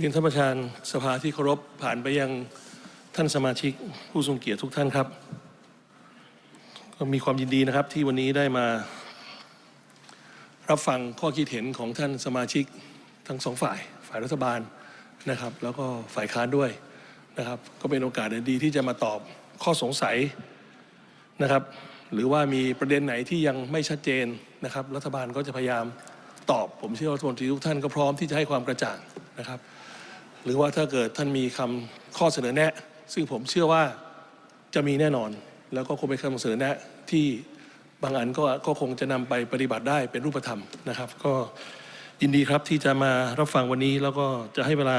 เรียนท่านประธานสภาที่เคารพผ่านไปยังท่านสมาชิกผู้ทรงเกียรติทุกท่านครับ ก็มีความยินดีนะครับที่วันนี้ได้มา รับฟังข้อคิดเห็นของท่านสมาชิกทั้งสองฝ่าย ฝ่ายรัฐบาลนะครับ แล้วก็ฝ่ายค้านด้วยนะครับ ก็เป็นโอกาสดีที่จะมาตอบข้อสงสัยนะครับ หรือว่ามีประเด็นไหนที่ยังไม่ชัดเจนนะครับ รัฐบาลก็จะพยายามตอบผมเชื่อว่ารัฐมนตรีทุกท่านก็พร้อมที่จะให้ความกระจ่างนะครับ หรือว่าถ้าเกิดท่านมีคำข้อเสนอแนะ ซึ่งผมเชื่อว่าจะมีแน่นอน แล้วก็คงเป็นคำเสนอแนะที่บางอันก็ก็คงจะนำไปปฏิบัติได้เป็นรูปธรรมนะครับ ก็ยินดีครับที่จะมารับฟังวันนี้แล้วก็จะให้เวลา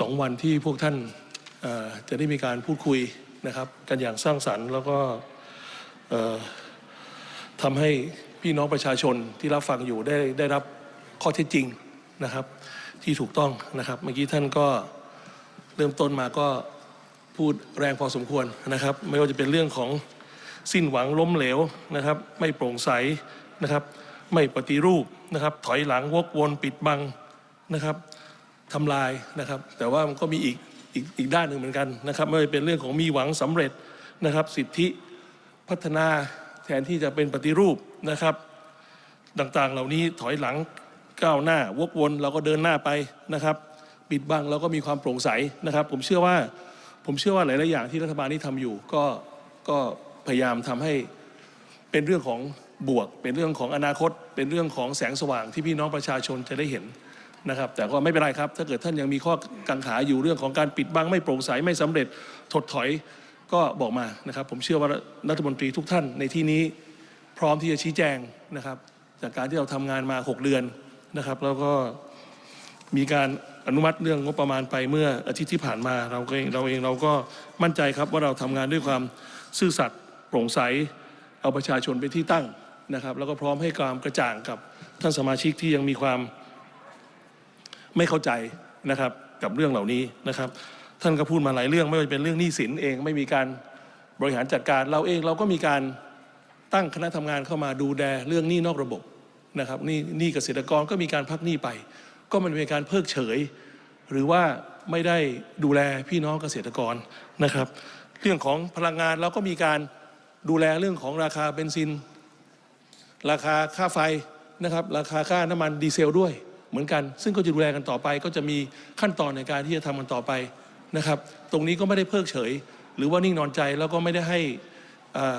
สองวันที่พวกท่านจะได้มีการพูดคุยนะครับ กันอย่างสร้างสรรค์ แล้วก็ทำให้พี่น้องประชาชนที่รับฟังอยู่ได้ได้รับข้อเท็จจริงนะครับ ที่ถูกต้องนะครับ เมื่อกี้ท่านก็เริ่มต้นมาก็พูดแรงพอสมควรนะครับ ไม่ว่าจะเป็นเรื่องของสิ้นหวังล้มเหลวนะครับ ไม่โปร่งใสนะครับ ไม่ปฏิรูปนะครับ ถอยหลังวกวนปิดบังนะครับทำลายนะครับ แต่ว่ามันก็มีอีกอีกอีกด้านหนึ่งเหมือนกันนะครับ ไม่ว่าจะเป็นเรื่องของมีหวังสำเร็จนะครับ สิทธิพัฒนาแทนที่จะเป็นปฏิรูปนะครับ ต่างๆ เหล่านี้ถอยหลัง ก้าวหน้าวกวนเราก็เดินหน้าไปนะครับ ปิดบังเราก็มีความโปร่งใสนะครับ ผมเชื่อว่าผมเชื่อว่าหลายๆอย่างที่รัฐบาลนี้ทำอยู่ ก็ก็พยายามทำให้เป็นเรื่องของบวก เป็นเรื่องของอนาคต เป็นเรื่องของแสงสว่างที่พี่น้องประชาชนจะได้เห็นนะครับ แต่ก็ไม่เป็นไรครับ ถ้าเกิดท่านยังมีข้อกังขาอยู่เรื่องของการปิดบังไม่โปร่งใสไม่สำเร็จถดถอยก็บอกมานะครับ ผมเชื่อว่ารัฐมนตรีทุกท่านในที่นี้พร้อมที่จะชี้แจงนะครับ จากการที่เราทำงานมา 6 เดือน นะครับ แล้วก็มีการอนุมัติเรื่องงบประมาณไปเมื่ออาทิตย์ที่ผ่านมาเราเองเราเองเราก็มั่นใจครับว่าเราทำงานด้วยความซื่อสัตย์โปร่งใสเอาประชาชนเป็นที่ตั้งนะครับ แล้วก็พร้อมให้ความกระจ่างกับท่านสมาชิกที่ยังมีความไม่เข้าใจนะครับกับเรื่องเหล่านี้นะครับ ท่านก็พูดมาหลายเรื่องไม่ว่าจะเป็นเรื่องหนี้สินเองไม่มีการบริหารจัดการเราเองเราก็มีการตั้งคณะทำงานเข้ามาดูแลเรื่องหนี้นอกระบบ นะครับนี้หนี้เกษตรกรก็มีการพักหนี้ไป ก็มันเป็นการเพิกเฉย หรือว่าไม่ได้ดูแลพี่น้องเกษตรกรนะครับ เรื่องของพลังงานเราก็มีการดูแลเรื่องของราคาเบนซิน ราคาค่าไฟนะครับ ราคาค่าน้ำมันดีเซลด้วยเหมือนกัน ซึ่งก็จะดูแลกันต่อไป ก็จะมีขั้นตอนในการที่จะทำกันต่อไปนะครับ ตรงนี้ก็ไม่ได้เพิกเฉย หรือว่านิ่งนอนใจแล้วก็ไม่ได้ให้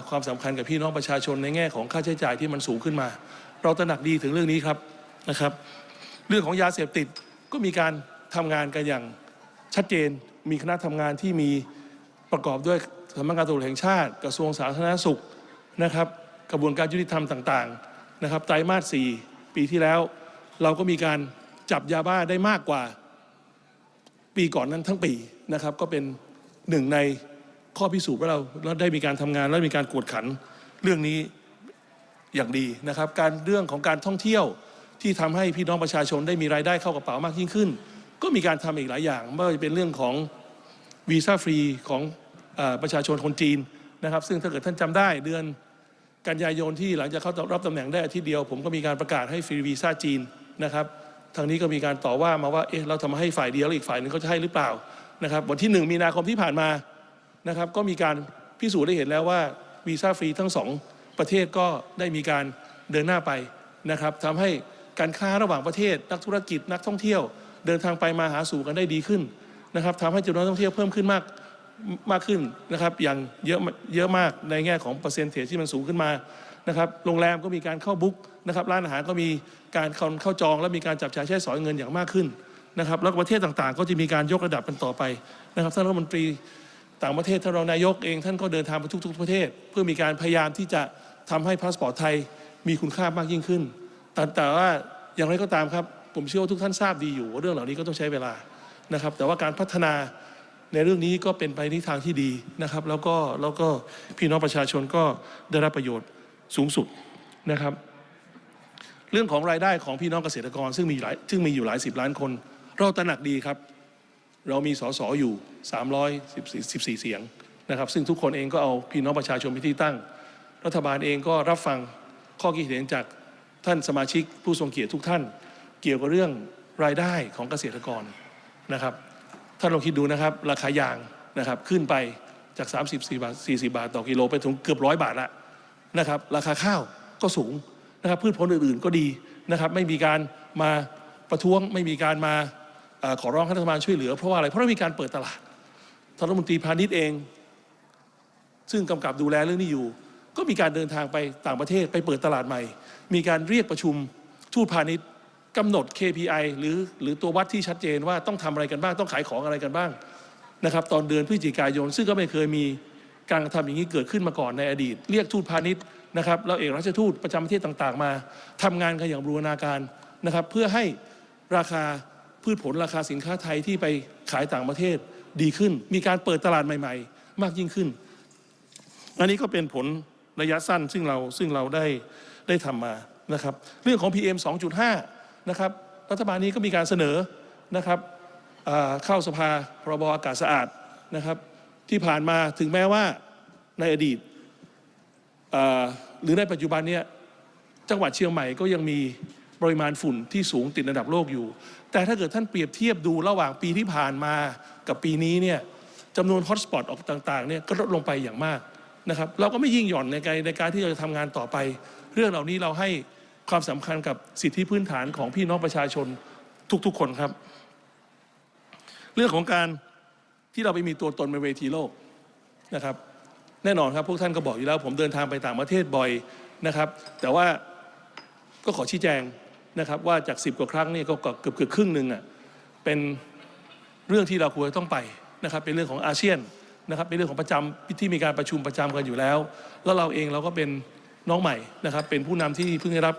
ความสำคัญกับพี่น้องประชาชนในแง่ของค่าใช้จ่ายที่มันสูงขึ้นมา เราตระหนักดีถึงเรื่องนี้ครับนะครับ เรื่องของยาเสพติดก็มีการทำงานกันอย่างชัดเจนมีคณะทำงานที่มีประกอบด้วยสำนักงานตำรวจแห่งชาติ กระทรวงสาธารณสุขนะครับ กระบวนการยุติธรรมต่างๆนะครับไตรมาส 4 ปีที่แล้ว เราก็มีการจับยาบ้าได้มากกว่า ปีก่อนนั้นทั้งปีนะครับ ก็เป็นหนึ่งในข้อพิสูจน์ว่าเราได้มีการทำงานและมีการกวดขันเรื่องนี้ อย่างดีนะครับ การเรื่องของการท่องเที่ยวที่ทำให้พี่น้องประชาชนได้มีรายได้เข้ากระเป๋ามากยิ่งขึ้น ก็มีการทำอีกหลายอย่างไม่ว่าจะเป็นเรื่องของวีซ่าฟรีของอประชาชนคนจีนนะครับ ซึ่งถ้าเกิดท่านจำได้เดือนกันยายนที่หลังจากเข้ารับตำแหน่งได้อาทิตย์เดียว ผมก็มีการประกาศให้ฟรีวีซ่าจีนนะครับทางนี้ก็มีการต่อว่ามาว่าเอ๊ะเราทำให้ฝ่ายเดียวแล้วอีกฝ่ายหนึ่งเขาจะให้หรือเปล่านะครับวันที่หนึ่งมีนาคมที่ผ่านมานะครับก็มีการพิสูจน์ได้เห็นแล้วว่าวีซ่าฟรีทั้งสอง ประเทศก็ได้มีการเดินหน้าไปนะครับทำให้การค้าระหว่างประเทศ นักธุรกิจนักท่องเที่ยว เดินทางไปมาหาสู่กันได้ดีขึ้นนะครับทำให้จำนวนท่องเที่ยวเพิ่มขึ้นมากมากขึ้นนะครับอย่างเยอะเยอะมากในแง่ของเปอร์เซ็นต์เทที่มันสูงขึ้นมานะครับโรงแรมก็มีการเข้าบุ๊กนะครับร้านอาหารก็มีการเข้าเข้าจอง และมีการจับจ่ายใช้สอยเงินอย่างมากขึ้นนะครับแล้วประเทศต่างๆ ก็จะมีการยกระดับกันต่อไปนะครับท่านรัฐมนตรีต่างประเทศท่านรองนายกเองท่านก็เดินทางไปทุก ๆ ประเทศ เพื่อมีการพยายามที่จะ ทำให้พาสปอร์ตไทยมีคุณค่ามากยิ่งขึ้น แต่แต่ว่าอย่างไรก็ตามครับ ผมเชื่อว่าทุกท่านทราบดีอยู่ว่าเรื่องเหล่านี้ก็ต้องใช้เวลานะครับ แต่ว่าการพัฒนาในเรื่องนี้ก็เป็นไปในทางที่ดีนะครับ แล้วก็แล้วก็พี่น้องประชาชนก็ได้รับประโยชน์สูงสุดนะครับ เรื่องของรายได้ของพี่น้องเกษตรกร ซึ่งมีหลายซึ่งมีอยู่หลายสิบล้านคน เราตระหนักดีครับ เรามีสสอยู่314เสียงนะครับ ซึ่งทุกคนเองก็เอาพี่น้องประชาชนเป็นที่ตั้ง รัฐบาลเองก็รับฟังข้อคิดเห็นจากท่านสมาชิกผู้ทรงเกียรติทุกท่าน เกี่ยวกับเรื่องรายได้ของเกษตรกรนะครับท่านลองคิดดูนะครับราคายางนะครับขึ้นไปจาก 34 บาท 40 บาทต่อกิโลไปถึงเกือบร้อยบาทละนะครับราคาข้าวก็สูงนะครับพืชผลอื่นๆก็ดีนะครับไม่มีการมาประท้วงไม่มีการมาอขอร้องให้รัฐบาลช่วยเหลือเพราะว่าอะไรเพราะว่มีการเปิดตลาดท่านรัฐมนตรีพาณิชย์เอง ซึ่งกำกับดูแลเรื่องนี้อยู่ ก็มีการเดินทางไปต่างประเทศไปเปิดตลาดใหม่ มีการเรียกประชุมทูตพาณิชย์กำหนด KPI หรือหรือตัววัดที่ชัดเจนว่าต้องทำอะไรกันบ้างต้องขายของอะไรกันบ้างนะครับตอนเดือนพฤศจิกายน ซึ่งก็ไม่เคยมีการกระทำอย่างนี้เกิดขึ้นมาก่อนในอดีต เรียกทูตพาณิชย์นะครับแล้วเอกราชทูตประจำประเทศต่างๆ มาทำงานกันอย่างบูรณาการนะครับ เพื่อให้ราคาพืชผลราคาสินค้าไทยที่ไปขายต่างประเทศดีขึ้น มีการเปิดตลาดใหม่ ๆ มากยิ่งขึ้น อันนี้ก็เป็นผล ระยะสั้นซึ่งเราซึ่งเราได้ได้ทำมานะครับ เรื่องของ PM 2.5 นะครับรัฐบาลนี้ก็มีการเสนอนะครับเข้าสภาพรบอากาศสะอาดนะครับ ที่ผ่านมาถึงแม้ว่าในอดีตหรือในปัจจุบันเนี่ยจังหวัดเชียงใหม่ก็ยังมีปริมาณฝุ่นที่สูงติดอันดับโลกอยู่ แต่ถ้าเกิดท่านเปรียบเทียบดูระหว่างปีที่ผ่านมากับปีนี้เนี่ยจำนวนฮอตสปอตออกต่างๆเนี่ยก็ลดลงไปอย่างมาก นะครับเราก็ไม่ยิ่งหย่อนในการในการที่เราจะทำงานต่อไป เรื่องเหล่านี้เราให้ความสำคัญกับสิทธิพื้นฐานของพี่น้องประชาชนทุกๆ คนครับ เรื่องของการที่เราไปมีตัวตนในเวทีโลกนะครับ แน่นอนครับพวกท่านก็บอกอยู่แล้ว ผมเดินทางไปต่างประเทศบ่อยนะครับ แต่ว่าก็ขอชี้แจงนะครับว่าจาก 10 กว่าครั้งนี่ก็เกือบเกือบครึ่งหนึ่งอะเป็นเรื่องที่เราควรจะต้องไปนะครับเป็นเรื่องของอาเซียน นะครับเป็นเรื่องของประจำที่มีการประชุมประจำกันอยู่แล้ว แล้วเราเองเราก็เป็นน้องใหม่นะครับ เป็นผู้นำที่เพิ่งได้รับ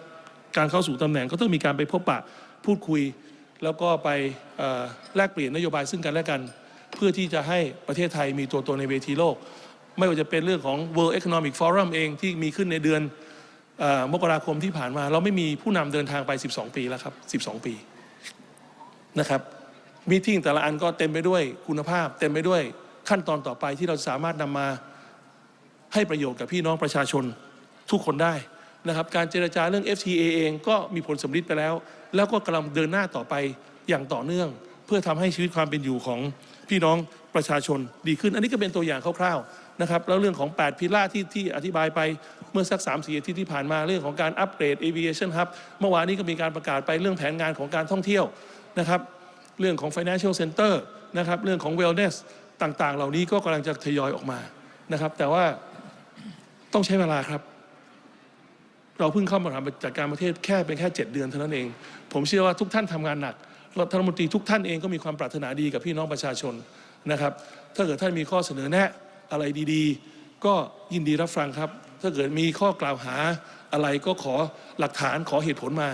การเข้าสู่ตำแหน่งก็ต้องมีการไปพบปะพูดคุย แล้วก็ไปแลกเปลี่ยนนโยบายซึ่งกันและกัน เพื่อที่จะให้ประเทศไทยมีตัวตนในเวทีโลก ไม่ว่าจะเป็นเรื่องของ World Economic Forum เองที่มีขึ้นในเดือนอมกราคมที่ผ่านมา เราไม่มีผู้นำเดินทางไป 12 ปีแล้วครับ 12 ปีนะครับมีทิ้งแต่ละอันก็เต็มไปด้วยคุณภาพ เต็มไปด้วย ขั้นตอนต่อไปที่เราสามารถนำมาให้ประโยชน์กับพี่น้องประชาชนทุกคนได้นะครับ การเจรจาเรื่อง FTA เองก็มีผลสำลิดไปแล้ว แล้วก็กำลังเดินหน้าต่อไปอย่างต่อเนื่อง เพื่อทำให้ชีวิตความเป็นอยู่ของพี่น้องประชาชนดีขึ้น อันนี้ก็เป็นตัวอย่างคร่าวๆนะครับแล้วเรื่องของ 8 พิล่าที่ที่อธิบายไปเมื่อสัก3 4อาทิตย์ที่ผ่านมาเรื่องของการอัปเกรด aviation hub เมื่อวานนี้ก็มีการประกาศไปเรื่องแผนงานของการท่องเที่ยวนะครับ เรื่องของ financial center นะครับเรื่องของ wellness ต่างๆ เหล่านี้ก็กำลังจะทยอยออกมานะครับ แต่ว่าต้องใช้เวลาครับ เราเพิ่งเข้ามาทำจัดการประเทศแค่เป็นแค่ 7 เดือนเท่านั้นเอง ผมเชื่อว่าทุกท่านทำงานหนักรัฐมนตรีทุกท่านเองก็มีความปรารถนาดีกับพี่น้องประชาชนนะครับ ถ้าเกิดท่านมีข้อเสนอแนะอะไรดีๆ ก็ยินดีรับฟังครับ ถ้าเกิดมีข้อกล่าวหาอะไรก็ขอหลักฐานขอเหตุผลมา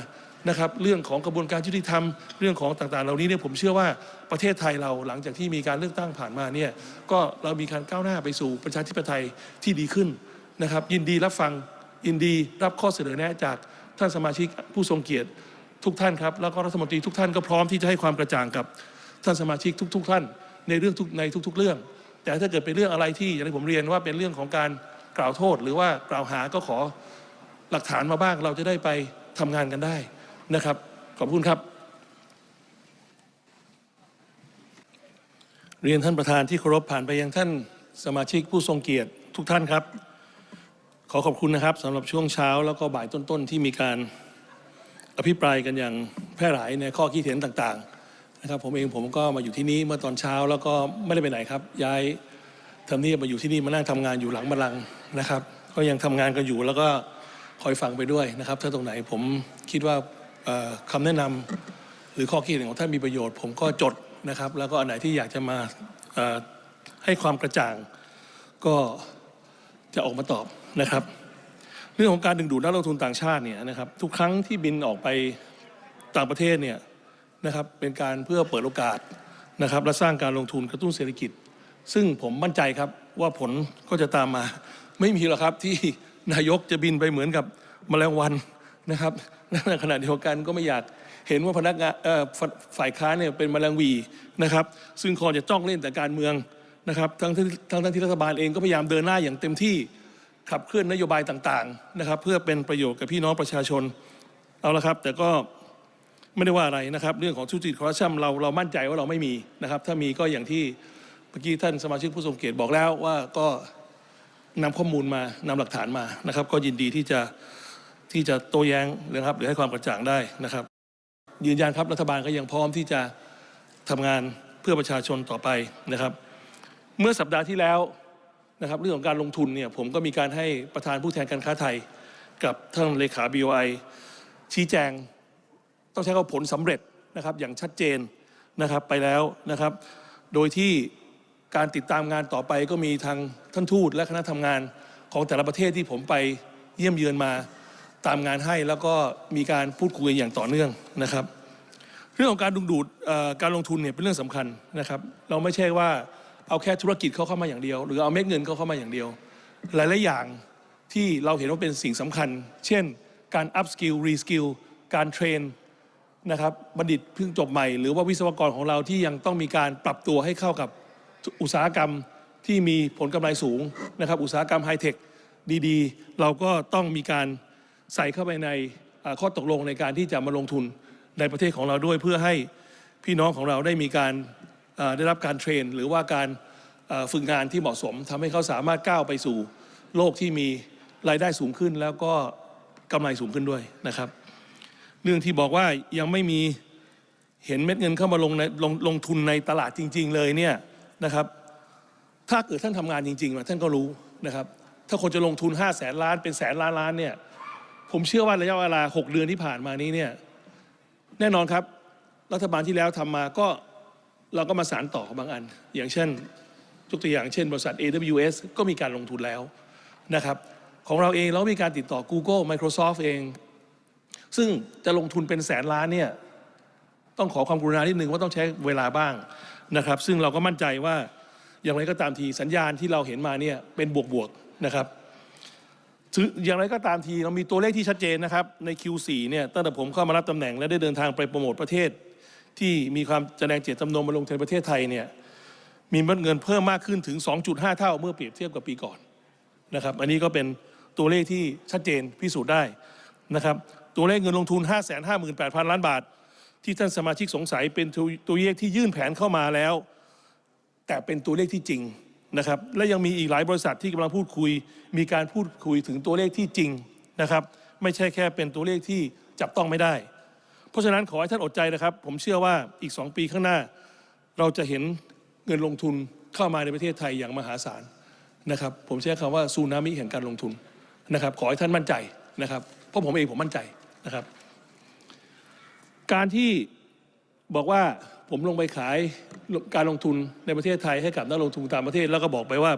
นะครับเรื่องของกระบวนการยุติธรรมเรื่องของต่างๆ เหล่านี้เนี่ยผมเชื่อว่าประเทศไทยเราหลังจากที่มีการเลือกตั้งผ่านมาเนี่ยก็เรามีการก้าวหน้าไปสู่ประชาธิปไตยที่ดีขึ้นนะครับ ยินดีรับฟังยินดีรับข้อเสนอแนะจากท่านสมาชิกผู้ทรงเกียรติทุกท่านครับแล้วก็รัฐมนตรีทุกท่านก็พร้อมที่จะให้ความกระจ่างกับท่านสมาชิกทุก ๆ ท่านในเรื่องทุกในทุก ๆ เรื่อง แต่ถ้าเกิดเป็นเรื่องอะไรที่อย่างที่ผมเรียนว่าเป็นเรื่องของการกล่าวโทษ หรือว่ากล่าวหาก็ขอหลักฐานมาบ้างเราจะได้ไปทำงานกันได้ นะครับ ขอบคุณครับ เรียนท่านประธานที่เคารพผ่านไปยังท่านสมาชิกผู้ทรงเกียรติทุกท่านครับ ขอขอบคุณนะครับสำหรับช่วงเช้าแล้วก็บ่ายต้นๆที่มีการอภิปรายกันอย่างแพร่หลายในข้อคิดเห็นต่างๆนะครับ ผมเองผมก็มาอยู่ที่นี้เมื่อตอนเช้าแล้วก็ไม่ได้ไปไหนครับ ย้ายทำเนียบมาอยู่ที่นี่มานั่งทำงานอยู่หลังบัลลังก์นะครับ ก็ยังทำงานกันอยู่แล้วก็คอยฟังไปด้วยนะครับ ถ้าตรงไหนผมคิดว่า คำแนะนำหรือข้อคิดเห็นของท่านมีประโยชน์ ผมก็จดนะครับ แล้วก็อันไหนที่อยากจะมาให้ความกระจ่าง ก็จะออกมาตอบนะครับ เรื่องของการดึงดูดนักลงทุนต่างชาติเนี่ยนะครับทุกครั้งที่บินออกไปต่างประเทศเนี่ยนะครับเป็นการเพื่อเปิดโอกาสนะครับ และสร้างการลงทุนกระตุ้นเศรษฐกิจ ซึ่งผมมั่นใจครับว่าผลก็จะตามมา ไม่มีหรอกครับที่นายกจะบินไปเหมือนกับมแมลงวันนะครับ ในขณะเดียวกันก็ไม่อยากเห็นว่าพนักงานฝ่ายค้านเนี่ยเป็นแมลงวีนะครับ ซึ่งคอจะจ้องเล่นแต่การเมืองนะครับทั้งที่ทั้งที่รัฐบาลเองก็พยายามเดินหน้าอย่างเต็มที่ขับเคลื่อนนโยบายต่างๆนะครับ เพื่อเป็นประโยชน์กับพี่น้องประชาชนเอาละครับ แต่ก็ไม่ได้ว่าอะไรนะครับ เรื่องของทุจริตคอร์รัปชันเราเรามั่นใจว่าเราไม่มีนะครับ ถ้ามีก็อย่างที่เมื่อกี้ท่านสมาชิกผู้ทรงเกียรติบอกแล้วว่าก็นำข้อมูลมานำหลักฐานมานะครับ ก็ยินดีที่จะ ที่จะโต้แย้งนะครับหรือให้ความกระจ่างได้นะครับ ยืนยันครับรัฐบาลก็ยังพร้อมที่จะทำงานเพื่อประชาชนต่อไปนะครับ เมื่อสัปดาห์ที่แล้วนะครับเรื่องของการลงทุนเนี่ยผมก็มีการให้ประธานผู้แทนการค้าไทย กับท่านเลขา BOI ชี้แจง ต้องใช้คำผลสำเร็จนะครับอย่างชัดเจนนะครับไปแล้วนะครับ โดยที่การติดตามงานต่อไปก็มีทางท่านทูตและคณะทำงานของแต่ละประเทศที่ผมไปเยี่ยมเยือนมา ตามงานให้แล้วก็มีการพูดคุยอย่างต่อเนื่องนะครับ เรื่องของการดึงดูดการลงทุนเนี่ยเป็นเรื่องสำคัญนะครับ เราไม่ใช่ว่าเอาแค่ธุรกิจเขาเข้ามาอย่างเดียว หรือเอาเม็ดเงินเขาเข้ามาอย่างเดียว หลายๆอย่างที่เราเห็นว่าเป็นสิ่งสำคัญ เช่น การ up skill re skill การเทรนนะครับบัณฑิตเพิ่งจบใหม่ หรือว่าวิศวกรของเราที่ยังต้องมีการปรับตัวให้เข้ากับอุตสาหกรรมที่มีผลกำไรสูงนะครับ อุตสาหกรรมไฮเทคดีๆ เราก็ต้องมีการ ใส่เข้าไปในข้อตกลงในการที่จะมาลงทุนในประเทศของเราด้วย เพื่อให้พี่น้องของเราได้มีการได้รับการเทรน หรือว่าการฝึกงานที่เหมาะสมทำให้เขาสามารถก้าวไปสู่โลกที่มีรายได้สูงขึ้น แล้วก็กำไรสูงขึ้นด้วยนะครับ เรื่องที่บอกว่ายังไม่มีเห็นเม็ดเงินเข้ามาลงในลงลงทุนในตลาดจริง ๆ เลยเนี่ยนะครับ ถ้าเกิดท่านทำงานจริงๆท่านก็รู้นะครับ ถ้าคนจะลงทุน5 0 0แสนล้านเป็นแสนล้านล้านเนี่ย ผมเชื่อว่าระยะเวลา 6 เดือนที่ผ่านมานี้เนี่ยแน่นอนครับ รัฐบาลที่แล้วทำมาก็เราก็มาสารต่อบางอัน อย่างเช่นยกตัวอย่างเช่น บริษัท AWS ก็มีการลงทุนแล้วนะครับ ของเราเองเรามีการติดต่อ Google Microsoft เอง ซึ่งจะลงทุนเป็นแสนล้านเนี่ยต้องขอความกรุณานิดนึงว่าต้องใช้เวลาบ้างนะครับ ซึ่งเราก็มั่นใจว่าอย่างไรก็ตามทีสัญญาณที่เราเห็นมาเนี่ยเป็นบวกๆนะครับ ถึงอย่างไรก็ตามทีเรามีตัวเลขที่ชัดเจนนะครับ ใน Q4 เนี่ยตั้งแต่ผมเข้ามารับตำแหน่ง และได้เดินทางไปโปรโมทประเทศ ที่มีความแสดงเจตจำนงมาลงทุนประเทศไทยเนี่ยมีเม็ดเงินเพิ่มมากขึ้นถึง 2.5 เท่าเมื่อเปรียบเทียบกับปีก่อนนะครับ อันนี้ก็เป็นตัวเลขที่ชัดเจนพิสูจน์ได้นะครับ ตัวเลขเงินลงทุน 5 5 8 0 0 0 ล้านบาท ที่ท่านสมาชิกสงสัยเป็นตัวตัวเลขที่ยื่นแผนเข้ามาแล้ว แต่เป็นตัวเลขที่จริง นะครับและยังมีอีกหลายบริษัทที่กำลังพูดคุย มีการพูดคุยถึงตัวเลขที่จริงนะครับ ไม่ใช่แค่เป็นตัวเลขที่จับต้องไม่ได้ เพราะฉะนั้นขอให้ท่านอดใจนะครับ ผมเชื่อว่าอีก 2 ปีข้างหน้า เราจะเห็นเงินลงทุนเข้ามาในประเทศไทยอย่างมหาศาลนะครับ ผมใช้คำว่าซูนามิแห่งการลงทุนนะครับ ขอให้ท่านมั่นใจนะครับ เพราะผมเองผมมั่นใจนะครับ การที่บอกว่า ผมลงไปขายการลงทุนในประเทศไทยให้กับนักลงทุนต่างประเทศ แล้วก็บอกไปว่า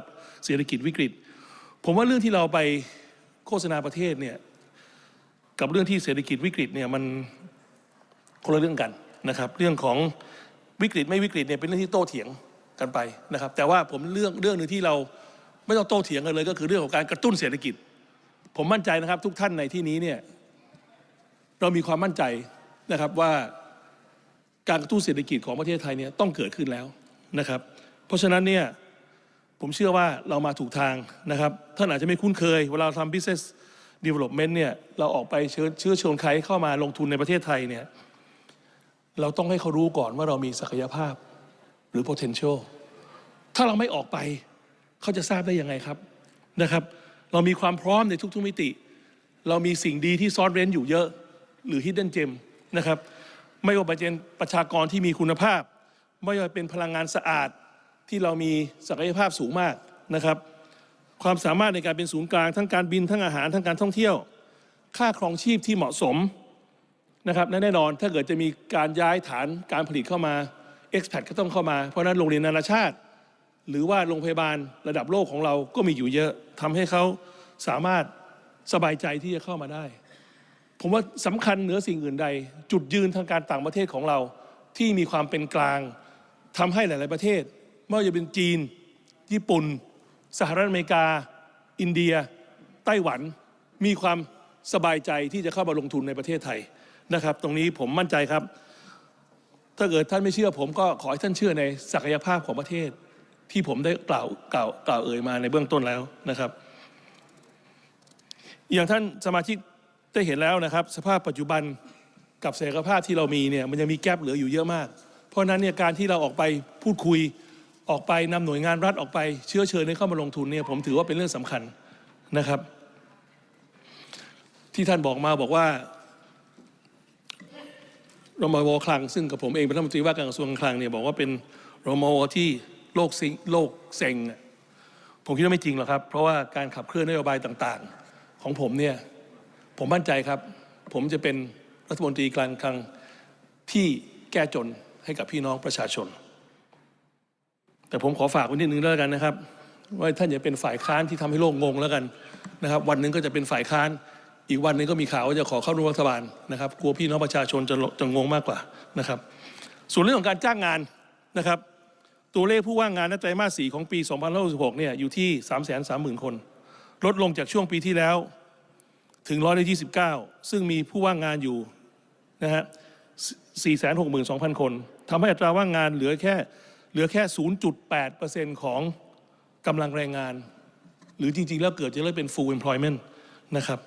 เศรษฐกิจวิกฤต ผมว่าเรื่องที่เราไปโฆษณาประเทศเนี่ยกับเรื่องที่เศรษฐกิจวิกฤตเนี่ยมันคนละเรื่องกันนะครับ เรื่องของวิกฤตไม่วิกฤตเนี่ยเป็นเรื่องที่โต้เถียงกันไปนะครับ แต่ว่าผมเรื่องเรื่องหนึ่งที่เราไม่ต้องโต้เถียงกันเลย ก็คือเรื่องของการกระตุ้นเศรษฐกิจ ผมมั่นใจนะครับ ทุกท่านในที่นี้เนี่ยเรามีความมั่นใจนะครับว่า การกระตุ้นเศรษฐกิจของประเทศไทยเนี่ยต้องเกิดขึ้นแล้วนะครับ เพราะฉะนั้นเนี่ยผมเชื่อว่าเรามาถูกทางนะครับท่านอาจจะไม่คุ้นเคย เวลาเราทำ business development เนี่ยเราออกไปเชิญเชื้อชวนใครเข้ามาลงทุนในประเทศไทยเนี่ยเราต้องให้เขารู้ก่อนว่าเรามีศักยภาพหรือ potential ถ้าเราไม่ออกไป เขาจะทราบได้ยังไงครับนะครับ เรามีความพร้อมในทุกๆมิติ เรามีสิ่งดีที่ซ่อนเร้นอยู่เยอะ หรือ hidden gem นะครับ ไม่ว่าจะเป็นประชากรที่มีคุณภาพ ไม่ว่าเป็นพลังงานสะอาดที่เรามีศักยภาพสูงมากนะครับ ความสามารถในการเป็นศูนย์กลางทั้งการบินทั้งอาหารทั้งการท่องเที่ยว ค่าครองชีพที่เหมาะสมนะครับและแน่นอนถ้าเกิดจะมีการย้ายฐานการผลิตเข้ามา expat ก็ต้องเข้ามาเพราะฉะนั้นโรงเรียนนานาชาติ หรือว่าโรงพยาบาลระดับโลกของเราก็มีอยู่เยอะทำให้เขาสามารถสบายใจที่จะเข้ามาได้ ผมว่าสำคัญเหนือสิ่งอื่นใด จุดยืนทางการต่างประเทศของเรา ที่มีความเป็นกลางทำให้หลาย ๆประเทศ ไม่ว่าจะเป็นจีน ญี่ปุ่น สหรัฐอเมริกา อินเดีย ไต้หวัน มีความสบายใจที่จะเข้ามาลงทุนในประเทศไทยนะครับ ตรงนี้ผมมั่นใจครับ ถ้าเกิดท่านไม่เชื่อผมก็ขอให้ท่านเชื่อในศักยภาพของประเทศ ที่ผมได้กล่าวกล่าวกล่าวเอ่ยมาในเบื้องต้นแล้วนะครับ อย่างท่านสมาชิก ได้เห็นแล้วนะครับ สภาพปัจจุบันกับศักยภาพที่เรามีเนี่ยมันยังมีแกลบเหลืออยู่เยอะมาก เพราะนั้นเนี่ยการที่เราออกไปพูดคุยออกไปนำหน่วยงานรัฐออกไปเชื้อเชิญให้เข้ามาลงทุนเนี่ยผมถือว่าเป็นเรื่องสำคัญนะครับ ที่ท่านบอกมาบอกว่ารมวคลัง ซึ่งกับผมเองเป็นรัฐมนตรีว่าการกระทรวงคลังเนี่ยบอกว่าเป็นรมวที่โลกซิงโลกเซ็งผมคิดว่าไม่จริงหรอกครับ เพราะว่าการขับเคลื่อนนโยบายต่าง ๆ ของผมเนี่ย ผมมั่นใจครับ ผมจะเป็นรัฐมนตรีกลารคลังที่แก้จนให้กับพี่น้องประชาชน แต่ผมขอฝากไว้นิดนึงแล้วกันนะครับ ว่าท่านอย่าเป็นฝ่ายค้านที่ทำให้โลกงงแล้วกันนะครับ วันหนึ่งก็จะเป็นฝ่ายค้าน อีกวันหนึ่งก็มีข่าวว่าจะขอเข้าร่วมรัฐบาลนะครับ กลัวพี่น้องประชาชนจะจะงงมากกว่านะครับ ส่วนเรื่องของการจ้างงานนะครับ ตัวเลขผู้ว่างงานในไตรมาส4ของปี 2566เนี่ยอยู่ที่ 330,000 คน ลดลงจากช่วงปีที่แล้ว ถึงร้อยละ29ซึ่งมีผู้ว่างงานอยู่นะฮะ462,000คนทำให้อัตราว่างงานเหลือแค่เหลือแค่0.8%ของกำลังแรงงาน หรือจริง ๆ แล้วเกิดจะเรียกเป็น full employment นะครับ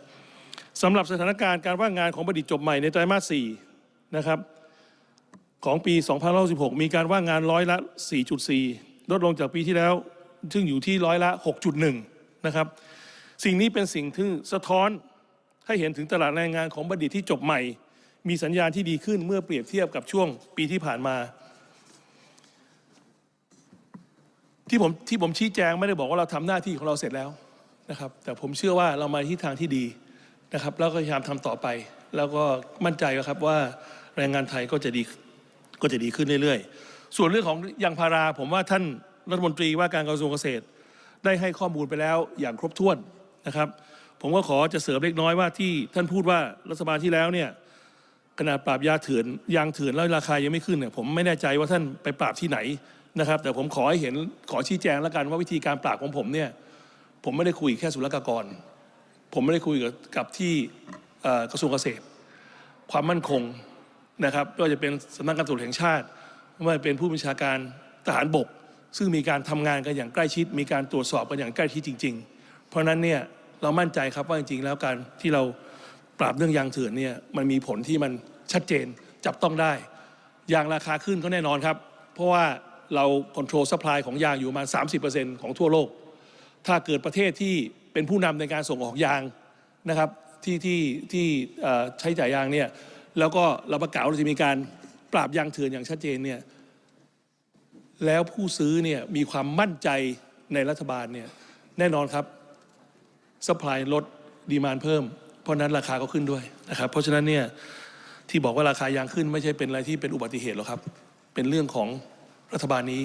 สำหรับสถานการณ์การว่างงานของบัณฑิตจบใหม่ในไตรมาส4นะครับของปี2516 มีการว่างงานร้อยละ 4.4 ลดลงจากปีที่แล้ว ซึ่งอยู่ที่ร้อยละ 6.1 นะครับ สิ่งนี้เป็นสิ่งที่สะท้อน ให้เห็นถึงตลาดแรงงานของบัณฑิตที่จบใหม่ มีสัญญาณที่ดีขึ้นเมื่อเปรียบเทียบกับช่วงปีที่ผ่านมา ที่ผมที่ผมชี้แจงไม่ได้บอกว่าเราทำหน้าที่ของเราเสร็จแล้วนะครับ แต่ผมเชื่อว่าเรามาที่ทางที่ดีนะครับ แล้วก็พยายามทำต่อไป แล้วก็มั่นใจครับว่าแรงงานไทยก็จะดีก็จะดีขึ้นเรื่อยๆ ส่วนเรื่องของยางพารา ผมว่าท่านรัฐมนตรีว่าการกระทรวงเกษตร ได้ให้ข้อมูลไปแล้วอย่างครบถ้วนนะครับ ผมก็ขอจะเสริมเล็กน้อยว่าที่ท่านพูดว่ารัฐบาลที่แล้วเนี่ยขนาดปราบยาเถื่อนยางเถื่อนแล้วราคายังไม่ขึ้นเนี่ยผมไม่แน่ใจว่าท่านไปปราบที่ไหนนะครับ แต่ผมขอให้เห็นขอชี้แจงแล้วกันว่าวิธีการปราบของผมเนี่ยผมไม่ได้คุยแค่ศุลกากร ผมไม่ได้คุยกับกับที่กระทรวงเกษตร ความมั่นคงนะครับไม่ว่าจะเป็นสำนักงานตำรวจแห่งชาติไม่ว่าจะเป็นผู้บัญชาการทหารบก ซึ่งมีการทำงานกันอย่างใกล้ชิด มีการตรวจสอบกันอย่างใกล้ชิดจริง ๆ เพราะนั้นเนี่ย เรามั่นใจครับว่าจริงๆ แล้วการที่เราปราบเรื่องยางเถื่อนเนี่ยมันมีผลที่มันชัดเจนจับต้องได้ยางราคาขึ้นก็แน่นอนครับ เพราะว่าเราคอนโทรลซัพพลายของยางอยู่ประมาณ 30%ของทั่วโลก ถ้าเกิดประเทศที่เป็นผู้นำในการส่งออกยางนะครับที่ที่ที่ใช้จ่ายยางเนี่ยแล้วก็เราประกาศเราจะมีการปราบยางเถื่อนอย่างชัดเจนเนี่ยแล้วผู้ซื้อเนี่ยมีความมั่นใจในรัฐบาลเนี่ยแน่นอนครับ สปายลดดีมานเพิ่ม เพราะนั้นราคาก็ขึ้นด้วยนะครับ เพราะฉะนั้นเนี่ยที่บอกว่าราคายางขึ้นไม่ใช่เป็นอะไรที่เป็นอุบัติเหตุหรอกครับ เป็นเรื่องของรัฐบาลนี้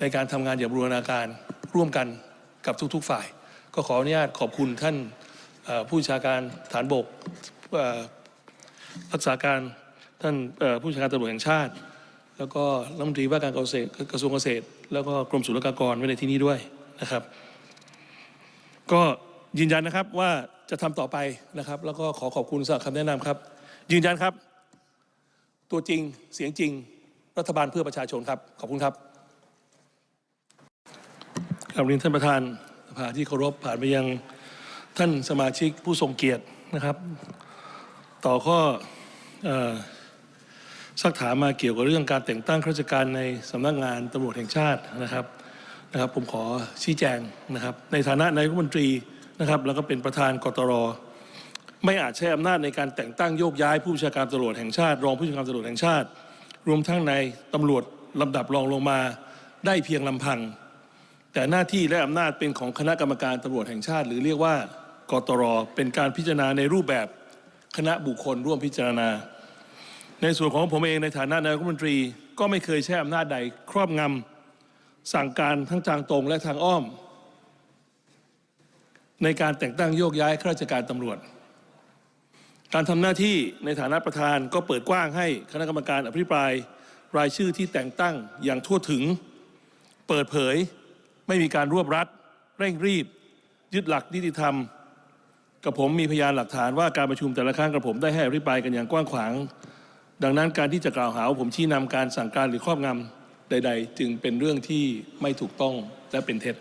ในการทำงานอย่างบูรณาการร่วมกันกับทุก ๆ ฝ่าย ก็ขออนุญาตขอบคุณท่านผู้ชาการฐานบกรักษาการท่านผู้ชาการตำรวจแห่งชาติ แล้วก็รัฐมนตรีว่าการกรกระทรวงเกษตร แล้วก็กรมศุลกากรไว้ในที่นี้ด้วยนะครับ ก็ ยืนยันนะครับว่าจะทำต่อไปนะครับ แล้วก็ขอขอบคุณสำหรับคำแนะนำครับ ยืนยันครับ ตัวจริงเสียงจริง รัฐบาลเพื่อประชาชนครับ ขอบคุณครับกราบเรียนท่านประธานสภาที่เคารพผ่านไปยังท่านสมาชิกผู้ทรงเกียรตินะครับ ต่อข้อเอ่อสักถามมาเกี่ยวกับเรื่องการแต่งตั้งข้าราชการในสำนักงานตำรวจแห่งชาตินะครับนะครับ ผมขอชี้แจงนะครับ ในฐานะนายกรัฐมนตรี นะครับ แล้วก็เป็นประธานกตรไม่อาจใช้อำนาจในการแต่งตั้งโยกย้ายผู้บัญชาการตำรวจแห่งชาติ รองผู้บัญชาการตำรวจแห่งชาติ รวมทั้งในตำรวจลำดับรองลงมาได้เพียงลำพัง แต่หน้าที่และอำนาจเป็นของคณะกรรมการตำรวจแห่งชาติ หรือเรียกว่ากตรเป็นการพิจารณาในรูปแบบคณะบุคคลร่วมพิจารณา ในส่วนของผมเองในฐานะนายกรัฐมนตรี ก็ไม่เคยใช้อำนาจใดครอบงำสั่งการทั้งทางตรงและทางอ้อม ในการแต่งตั้งโยกย้ายข้าราชการตำรวจ การทำหน้าที่ในฐานะประธานก็เปิดกว้างให้คณะกรรมการอภิปรายรายชื่อที่แต่งตั้งอย่างทั่วถึง เปิดเผยไม่มีการรวบรัดเร่งรีบ ยึดหลักนิติธรรม กับผมมีพยานหลักฐานว่าการประชุมแต่ละครั้งกับผมได้ให้อภิปรายกันอย่างกว้างขวาง ดังนั้นการที่จะกล่าวหาว่าผมชี้นำการสั่งการหรือครอบงำใด ๆ จึงเป็นเรื่องที่ไม่ถูกต้องและเป็นเท็จ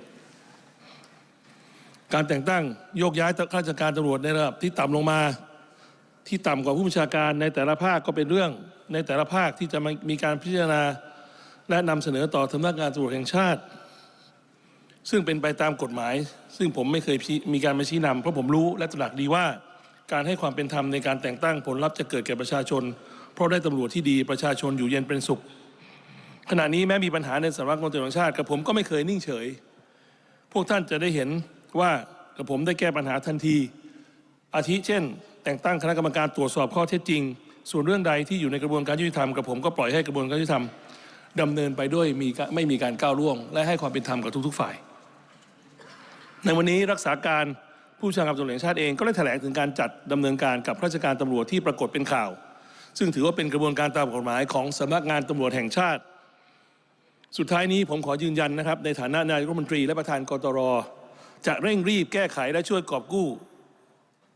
การแต่งตั้งโยกย้ายข้าราชการตำรวจในระดับที่ต่ำลงมา ที่ต่ำกว่าผู้บัญชาการในแต่ละภาคก็เป็นเรื่องในแต่ละภาคที่จะมีการพิจารณา และนำเสนอต่อสำนักงานตำรวจแห่งชาติ ซึ่งเป็นไปตามกฎหมาย ซึ่งผมไม่เคยมีการมาชี้นำเพราะผมรู้และตระหนักดีว่าการให้ความเป็นธรรมในการแต่งตั้งผลลัพธ์จะเกิดแก่ประชาชน เพราะได้ตำรวจที่ดีประชาชนอยู่เย็นเป็นสุข ขณะนี้แม้มีปัญหาในสำนักงานตำรวจแห่งชาติกับผมก็ไม่เคยนิ่งเฉย พวกท่านจะได้เห็น ว่ากับผมได้แก้ปัญหาทันที อาทิเช่น แต่งตั้งคณะกรรมการตรวจสอบข้อเท็จจริง ส่วนเรื่องใดที่อยู่ในกระบวนการยุติธรรมกับผมก็ปล่อยให้กระบวนการยุติธรรมดำเนินไปด้วยมีไม่มีการก้าวล่วง และให้ความเป็นธรรมกับทุกๆฝ่าย ในวันนี้รักษาการผู้บัญชาการตำรวจแห่งชาติเองก็ได้แถลงถึงการจัดดำเนินการกับข้าราชการตำรวจที่ปรากฏเป็นข่าว ซึ่งถือว่าเป็นกระบวนการตามกฎหมายของสำนักงานตำรวจแห่งชาติ สุดท้ายนี้ผมขอยืนยันนะครับ ในฐานะนายกรัฐมนตรีและประธานกตร จะเร่งรีบแก้ไขและช่วยกอบกู้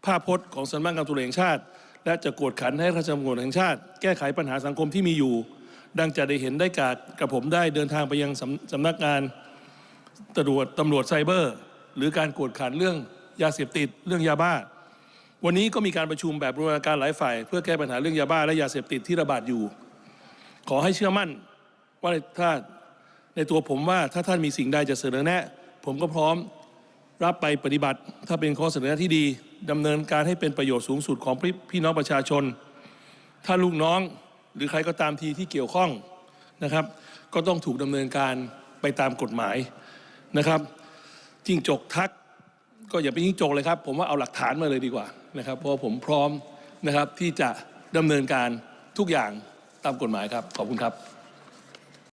ภาพพจน์ของสำนักงานตำรวจแห่งชาติ และจะกวดขันให้ข้าราชการตำรวจแห่งชาติ แก้ไขปัญหาสังคมที่มีอยู่ ดังจะได้เห็นได้กาดกับผมได้เดินทางไปยังสำสำนักงานตำรวจตำรวจไซเบอร์ หรือการกวดขันเรื่องยาเสพติดเรื่องยาบ้า วันนี้ก็มีการประชุมแบบบูรณาการหลายฝ่าย เพื่อแก้ปัญหาเรื่องยาบ้าและยาเสพติดที่ระบาดอยู่ ขอให้เชื่อมั่นว่าถ้าในตัวผมว่าถ้าท่านมีสิ่งใดจะเสนอแนะ ผมก็พร้อม รับไปปฏิบัติ ถ้าเป็นข้อเสนอที่ดีดำเนินการให้เป็นประโยชน์สูงสุดของพี่พี่น้องประชาชน ถ้าลูกน้องหรือใครก็ตามทีที่เกี่ยวข้องนะครับ ก็ต้องถูกดำเนินการไปตามกฎหมายนะครับจิ้งจกทักก็อย่าไปยิ่งจกเลยครับ ผมว่าเอาหลักฐานมาเลยดีกว่านะครับ เพราะผมพร้อมนะครับที่จะดำเนินการทุกอย่างตามกฎหมายครับ ขอบคุณครับ